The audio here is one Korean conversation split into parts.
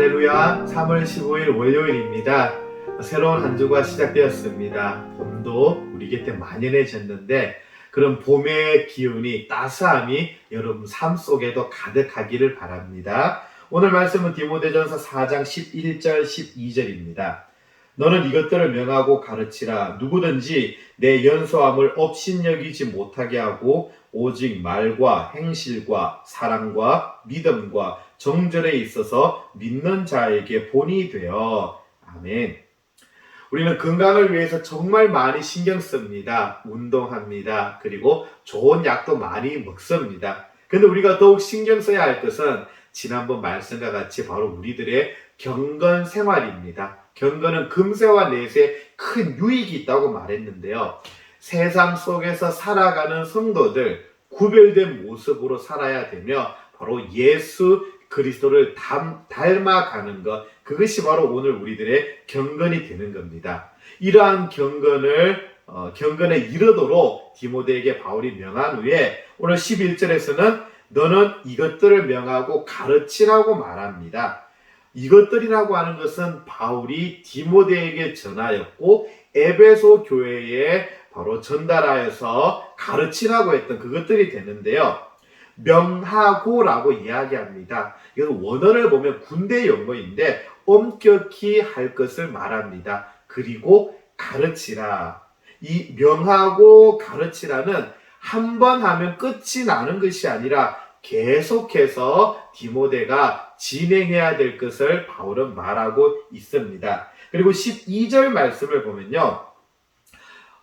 할렐루야 3월 15일 월요일입니다. 새로운 한 주가 시작되었습니다. 봄도 우리 곁에 만연해졌는데 그런 봄의 기운이 따스함이 여러분 삶 속에도 가득하기를 바랍니다. 오늘 말씀은 디모데전서 4장 11절 12절입니다. 너는 이것들을 명하고 가르치라 누구든지 내 연소함을 업신여기지 못하게 하고 오직 말과 행실과 사랑과 믿음과 정절에 있어서 믿는 자에게 본이 되어 아멘. 우리는 건강을 위해서 정말 많이 신경 씁니다. 운동합니다. 그리고 좋은 약도 많이 먹습니다. 근데 우리가 더욱 신경 써야 할 것은 지난번 말씀과 같이 바로 우리들의 경건 생활입니다. 경건은 금세와 내세 큰 유익이 있다고 말했는데요. 세상 속에서 살아가는 성도들 구별된 모습으로 살아야 되며 바로 예수 그리스도를 닮, 닮아가는 것 그것이 바로 오늘 우리들의 경건이 되는 겁니다. 이러한 경건을 어, 경건에 이르도록 디모데에게 바울이 명한 후에 오늘 11절에서는 너는 이것들을 명하고 가르치라고 말합니다. 이것들이라고 하는 것은 바울이 디모데에게 전하였고 에베소 교회에 바로 전달하여서 가르치라고 했던 그것들이 되는데요. 명하고라고 이야기합니다. 이건 원어를 보면 군대 용어인데 엄격히 할 것을 말합니다. 그리고 가르치라. 이 명하고 가르치라는 한 번 하면 끝이 나는 것이 아니라 계속해서 디모데가 진행해야 될 것을 바울은 말하고 있습니다. 그리고 12절 말씀을 보면요.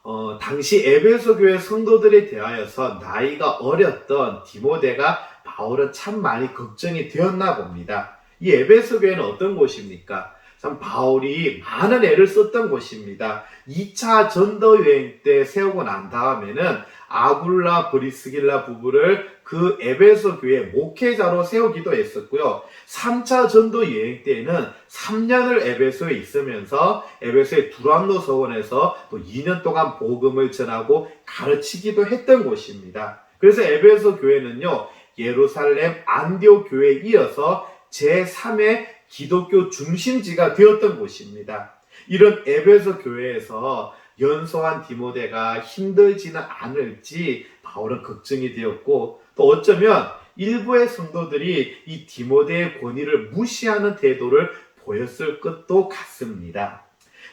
어, 당시 에베소 교회 성도들에 대하여서 나이가 어렸던 디모데가 바울은 참 많이 걱정이 되었나 봅니다. 이 에베소 교회는 어떤 곳입니까? 참 바울이 많은 애를 썼던 곳입니다. 2차 전도 여행 때 세우고 난 다음에는 아굴라 브리스길라 부부를 그 에베소 교회 목회자로 세우기도 했었고요. 3차 전도 여행 때에는 3년을 에베소에 있으면서 에베소의 두란노 서원에서 또 2년 동안 복음을 전하고 가르치기도 했던 곳입니다. 그래서 에베소 교회는요. 예루살렘 안디오 교회에 이어서 제3의 기독교 중심지가 되었던 곳입니다. 이런 에베소 교회에서 연소한 디모데가 힘들지는 않을지 바울은 걱정이 되었고 또 어쩌면 일부의 성도들이 이 디모데의 권위를 무시하는 태도를 보였을 것도 같습니다.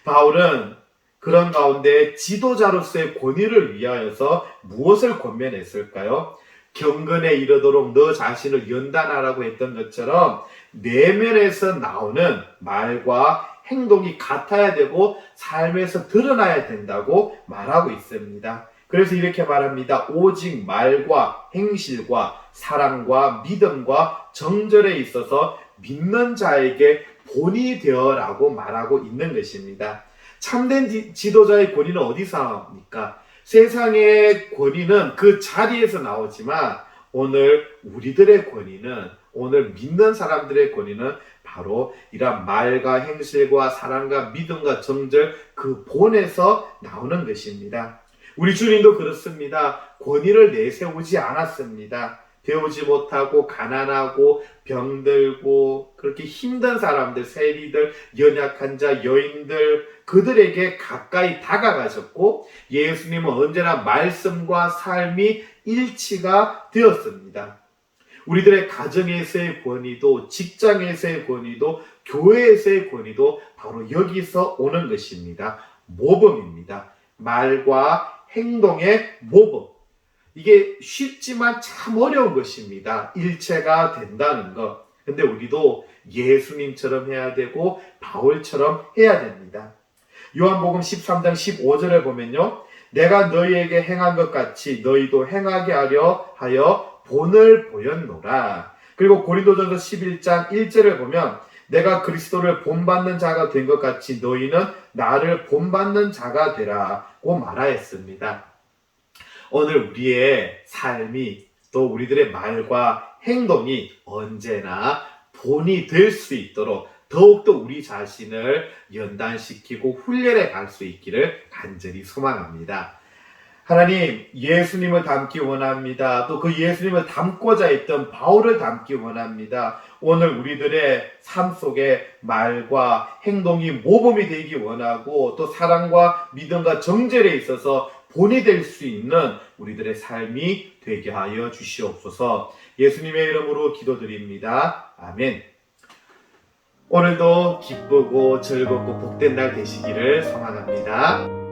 바울은 그런 가운데 지도자로서의 권위를 위하여서 무엇을 권면했을까요? 경건에 이르도록 너 자신을 연단하라고 했던 것처럼 내면에서 나오는 말과 행동이 같아야 되고 삶에서 드러나야 된다고 말하고 있습니다. 그래서 이렇게 말합니다. 오직 말과 행실과 사랑과 믿음과 정절에 있어서 믿는 자에게 본이 되어라고 말하고 있는 것입니다. 참된 지 도자의 권위는 어디서 나옵니까? 세상의 권위는 그 자리에서 나오지만 오늘 우리들의 권위는 오늘 믿는 사람들의 권위는 바로 이런 말과 행실과 사랑과 믿음과 정절 그 본에서 나오는 것입니다. 우리 주님도 그렇습니다. 권위를 내세우지 않았습니다. 배우지 못하고 가난하고 병들고 그렇게 힘든 사람들, 세리들, 연약한 자, 여인들 그들에게 가까이 다가가셨고 예수님은 언제나 말씀과 삶이 일치가 되었습니다. 우리들의 가정에서의 권위도 직장에서의 권위도 교회에서의 권위도 바로 여기서 오는 것입니다. 모범입니다. 말과 행동의 모범. 이게 쉽지만 참 어려운 것입니다. 일체가 된다는 것. 근데 우리도 예수님처럼 해야 되고 바울처럼 해야 됩니다. 요한복음 13장 15절을 보면요. 내가 너희에게 행한 것 같이 너희도 행하게 하려 하여 본을 보였노라. 그리고 고린도전서 11장 1절을 보면 내가 그리스도를 본받는 자가 된 것 같이 너희는 나를 본받는 자가 되라고 말하였습니다. 오늘 우리의 삶이 또 우리들의 말과 행동이 언제나 본이 될 수 있도록 더욱더 우리 자신을 연단시키고 훈련해 갈 수 있기를 간절히 소망합니다. 하나님, 예수님을 닮기 원합니다. 또 그 예수님을 닮고자 했던 바울을 닮기 원합니다. 오늘 우리들의 삶 속에 말과 행동이 모범이 되기 원하고 또 사랑과 믿음과 정절에 있어서 본이 될 수 있는 우리들의 삶이 되게 하여 주시옵소서 예수님의 이름으로 기도드립니다. 아멘. 오늘도 기쁘고 즐겁고 복된 날 되시기를 소망합니다.